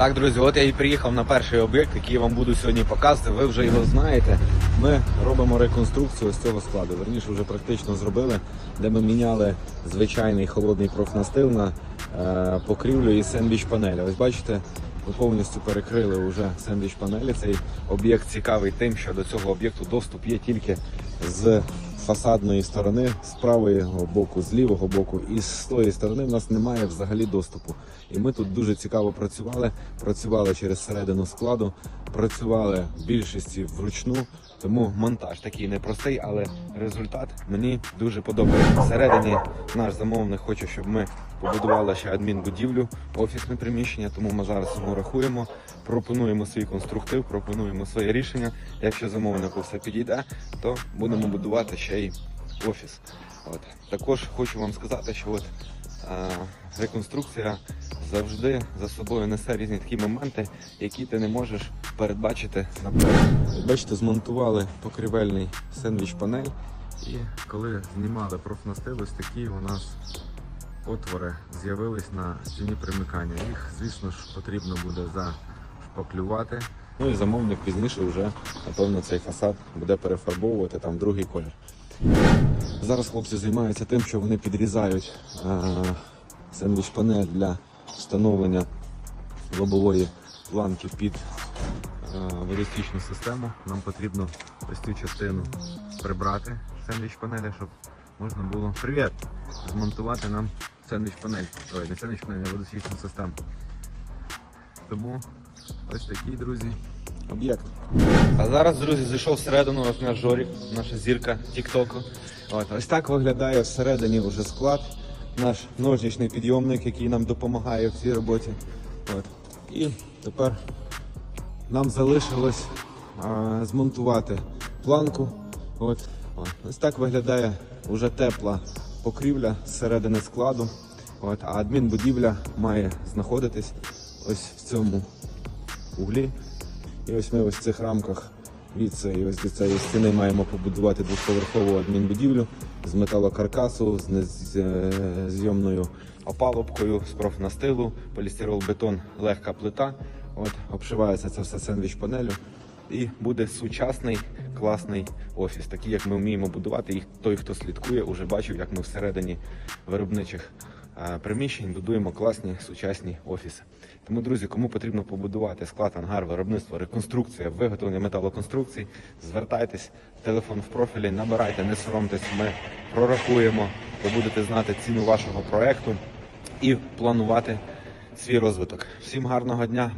Так, друзі, от я і приїхав на перший об'єкт, який я вам буду сьогодні показувати. Ви вже його знаєте. Ми робимо реконструкцію з цього складу. Верніше вже практично зробили, де ми міняли звичайний холодний профнастил на е, покрівлю і сендвіч панелі. Ось бачите, ми повністю перекрили вже сендвіч панелі. Цей об'єкт цікавий тим, що до цього об'єкту доступ є тільки з фасадної сторони, з правого боку, з лівого боку, і з тої сторони в нас немає взагалі доступу. І ми тут дуже цікаво працювали. Працювали через середину складу, працювали в більшості вручну. Тому монтаж такий непростий, але результат мені дуже подобається. Всередині наш замовник хоче, щоб ми побудували ще адмінбудівлю, офісне приміщення. Тому ми зараз йому рахуємо, пропонуємо свій конструктив, пропонуємо своє рішення. Якщо замовнику все підійде, то будемо будувати ще й офіс. От також хочу вам сказати, що от е, реконструкція завжди за собою несе різні такі моменти, які ти не можеш передбачити наперед. Бачите, змонтували покрівельний сендвіч панель, і коли знімали профнастилось такі у нас отвори з'явились на стіні примикання. Їх, звісно ж, потрібно буде зашпаклювати. Ну і замовник пізніше вже, напевно, цей фасад буде перефарбовувати там другий колір. Зараз хлопці займаються тим, що вони підрізають е, сендвіч панель для встановлення лобової планки під е, водостічну систему. Нам потрібно ось цю частину прибрати сендвіч панелі, щоб можна було привіт! Змонтувати нам сендвіч панель. Ой, не сендвіч панель, а водостічну систему. Тому ось такий, друзі, об'єкт. А зараз, друзі, зайшов всередину ось наш Жорік, наша зірка Тіктоку. Ось так виглядає всередині вже склад, наш ножничний підйомник, який нам допомагає в цій роботі. От. І тепер нам залишилось а, змонтувати планку. От. Ось так виглядає вже тепла покрівля зсередини складу. От. А адмінбудівля має знаходитись ось в цьому углі. І ось ми ось в цих рамках від цієї ось до цієї стіни маємо побудувати двоповерхову адмінбудівлю з металокаркасу, з незйомною опалубкою, з профнастилу, полістирол бетон, легка плита. От, обшивається це все сендвіч панелю. І буде сучасний класний офіс, такий, як ми вміємо будувати. І той, хто слідкує, вже бачив, як ми всередині виробничих приміщень будуємо класні сучасні офіси. Тому, друзі, кому потрібно побудувати склад, ангар, виробництво, реконструкція, виготовлення металоконструкцій, звертайтесь, телефон в профілі, набирайте, не соромтесь, ми прорахуємо, ви будете знати ціну вашого проекту і планувати свій розвиток. Всім гарного дня!